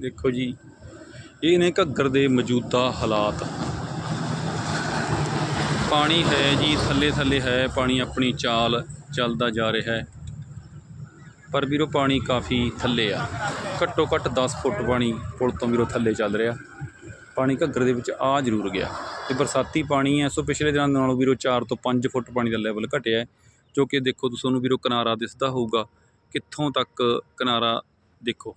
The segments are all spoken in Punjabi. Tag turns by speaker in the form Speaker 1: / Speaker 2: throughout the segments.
Speaker 1: ਦੇਖੋ ਜੀ, ਇਹ ਨੇ ਘੱਗਰ ਦੇ ਮੌਜੂਦਾ ਹਾਲਾਤ। ਪਾਣੀ ਹੈ ਜੀ ਥੱਲੇ ਥੱਲੇ ਹੈ, ਪਾਣੀ ਆਪਣੀ ਚਾਲ ਚੱਲਦਾ ਜਾ ਰਿਹਾ ਹੈ। ਪਰ ਵੀਰੋ, ਪਾਣੀ ਕਾਫੀ ਥੱਲੇ ਆ। ਘੱਟੋ ਘੱਟ 10 ਫੁੱਟ ਪਾਣੀ ਪੁਲ ਤੋਂ ਵੀਰੋ ਥੱਲੇ ਚੱਲ ਰਿਹਾ। ਪਾਣੀ ਘੱਗਰ ਦੇ ਵਿੱਚ ਆ ਜ਼ਰੂਰ ਗਿਆ। ਤੇ ਬਰਸਾਤੀ ਪਾਣੀ ਹੈ, ਸੋ ਪਿਛਲੇ ਦਿਨਾਂ ਨਾਲੋਂ ਵੀਰੋ 4 ਤੋਂ 5 ਫੁੱਟ ਪਾਣੀ ਦਾ ਲੈਵਲ ਘਟਿਆ ਜੋ ਕਿ ਦੇਖੋ ਤੁਹਾਨੂੰ ਵੀਰੋ ਕਿਨਾਰਾ ਦਿਸਦਾ ਹੋਊਗਾ। ਕਿੱਥੋਂ ਤੱਕ ਕਿਨਾਰਾ ਦੇਖੋ।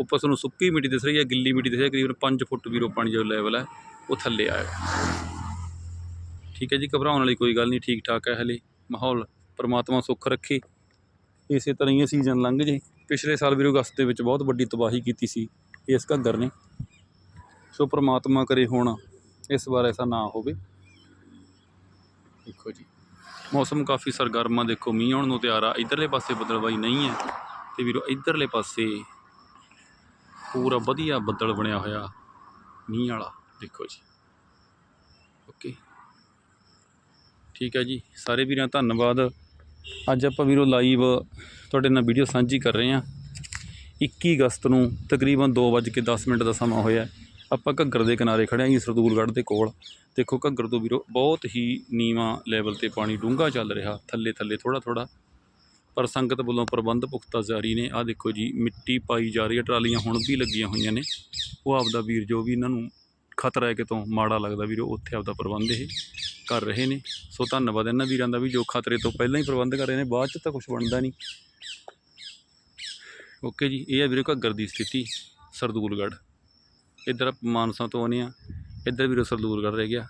Speaker 1: ਉੱਪਰ ਤੁਹਾਨੂੰ ਸੁੱਕੀ ਮਿੱਟੀ ਦਿਸ ਰਹੀ ਹੈ, ਗਿੱਲੀ ਮਿੱਟੀ ਦਿਸ ਰਹੀ ਹੈ, ਕਰੀਬਨ 5 ਫੁੱਟ ਵੀਰੋ ਪਾਣੀ ਜੋ ਲੈਵਲ ਹੈ, ਉਹ ਥੱਲੇ ਆਇਆ ਠੀਕ ਹੈ ਜੀ, ਘਬਰਾਉਣ ਵਾਲੀ ਕੋਈ ਗੱਲ ਨਹੀਂ ਠੀਕ ਠਾਕ ਹੈ ਹਲੇ। ਮਾਹੌਲ ਪਰਮਾਤਮਾ ਸੁੱਖ ਰੱਖੇ। ਇਸੇ ਤਰ੍ਹਾਂ ਹੀ ਸੀਜ਼ਨ ਲੰਘ ਜੇ। ਪਿਛਲੇ ਸਾਲ ਵੀਰੋ ਅਗਸਤ ਦੇ ਵਿੱਚ ਬਹੁਤ ਵੱਡੀ ਤਬਾਹੀ ਕੀਤੀ ਸੀ ਇਸ ਘੱਗਰ ਨੇ। ਸੋ ਪਰਮਾਤਮਾ ਕਰੇ ਹੁਣ ਇਸ ਵਾਰ ਐਸਾ ਨਾ ਹੋਵੇ। ਦੇਖੋ ਜੀ, ਮੌਸਮ ਕਾਫੀ ਸਰਗਰਮ ਆ, ਦੇਖੋ ਮੀਂਹ ਆਉਣ ਨੂੰ ਤਿਆਰ ਆ। ਇਧਰਲੇ ਪਾਸੇ ਬਦਲਵਾਈ ਨਹੀਂ ਹੈ। ਤੇ ਵੀਰੋ, ਇਧਰਲੇ ਪਾਸੇ ਪੂਰਾ ਵਧੀਆ ਬੱਦਲ ਬਣਿਆ ਹੋਇਆ ਮੀਂਹ ਵਾਲਾ, ਦੇਖੋ ਜੀ। ਓਕੇ। ਠੀਕ ਹੈ ਜੀ, ਸਾਰੇ ਵੀਰਾਂ ਧੰਨਵਾਦ। ਅੱਜ ਆਪਾਂ ਵੀਰੋ ਲਾਈਵ ਤੁਹਾਡੇ ਨਾਲ ਵੀਡੀਓ ਸਾਂਝੀ ਕਰ ਰਹੇ ਹਾਂ। 21 ਅਗਸਤ ਨੂੰ ਤਕਰੀਬਨ 2:10 ਮਿੰਟ ਦਾ ਸਮਾਂ ਹੋਇਆ ਆਪਾਂ ਘੱਗਰ ਦੇ ਕਿਨਾਰੇ ਖੜੇ ਹਾਂ ਜੀ, ਸਰਦੂਲਗੜ੍ਹ ਦੇ ਕੋਲ। ਦੇਖੋ ਘੱਗਰ ਤੋਂ ਵੀਰੋ ਬਹੁਤ ਹੀ ਨੀਵਾਂ ਲੈਵਲ ਤੇ ਪਾਣੀ ਡੂੰਘਾ ਚੱਲ ਰਿਹਾ ਥੱਲੇ ਥੱਲੇ ਥੋੜਾ ਥੋੜਾ ਪਰ ਸੰਗਤ ਵੱਲੋਂ ਪ੍ਰਬੰਧ ਪੁਖਤਾ ਜਾਰੀ ਨੇ। ਆਹ ਦੇਖੋ ਜੀ, ਮਿੱਟੀ ਪਾਈ ਜਾ ਰਹੀ ਹੈ, ਟਰਾਲੀਆਂ ਹੁਣ ਵੀ ਲੱਗੀਆਂ ਹੋਈਆਂ ਨੇ। ਉਹ ਆਪਦਾ ਵੀਰ ਜੋ ਵੀ ਇਹਨਾਂ ਨੂੰ ਖਤਰਾ ਹੈ ਕਿਤੋਂ ਮਾੜਾ ਲੱਗਦਾ ਵੀਰੋ, ਉੱਥੇ ਆਪਦਾ ਪ੍ਰਬੰਧ ਇਹ ਕਰ ਰਹੇ ਨੇ। ਸੋ ਧੰਨਵਾਦ ਇਹਨਾਂ ਵੀਰਾਂ ਦਾ ਵੀ ਜੋ ਖਤਰੇ ਤੋਂ ਪਹਿਲਾਂ ਹੀ ਪ੍ਰਬੰਧ ਕਰ ਰਹੇ ਨੇ, ਬਾਅਦ ਚ ਤਾਂ ਕੁਝ ਬਣਦਾ ਨਹੀਂ। ਓਕੇ ਜੀ, ਇਹ ਹੈ ਵੀਰੋ ਘੱਗਰ ਦੀ ਸਥਿਤੀ, ਸਰਦੂਲਗੜ੍ਹ। ਇੱਧਰ ਆਪਾਂ ਮਾਨਸਾ ਤੋਂ ਆਉਂਦੇ ਹਾਂ। ਇੱਧਰ ਵੀਰੋ ਸਰਦੂਲਗੜ੍ਹ ਰਹਿ ਗਿਆ।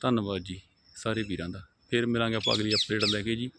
Speaker 1: ਧੰਨਵਾਦ ਜੀ ਸਾਰੇ ਵੀਰਾਂ ਦਾ। ਫਿਰ ਮਿਲਾਂਗੇ ਆਪਾਂ ਅਗਲੀ ਅਪਡੇਟ ਲੈ ਕੇ ਜੀ।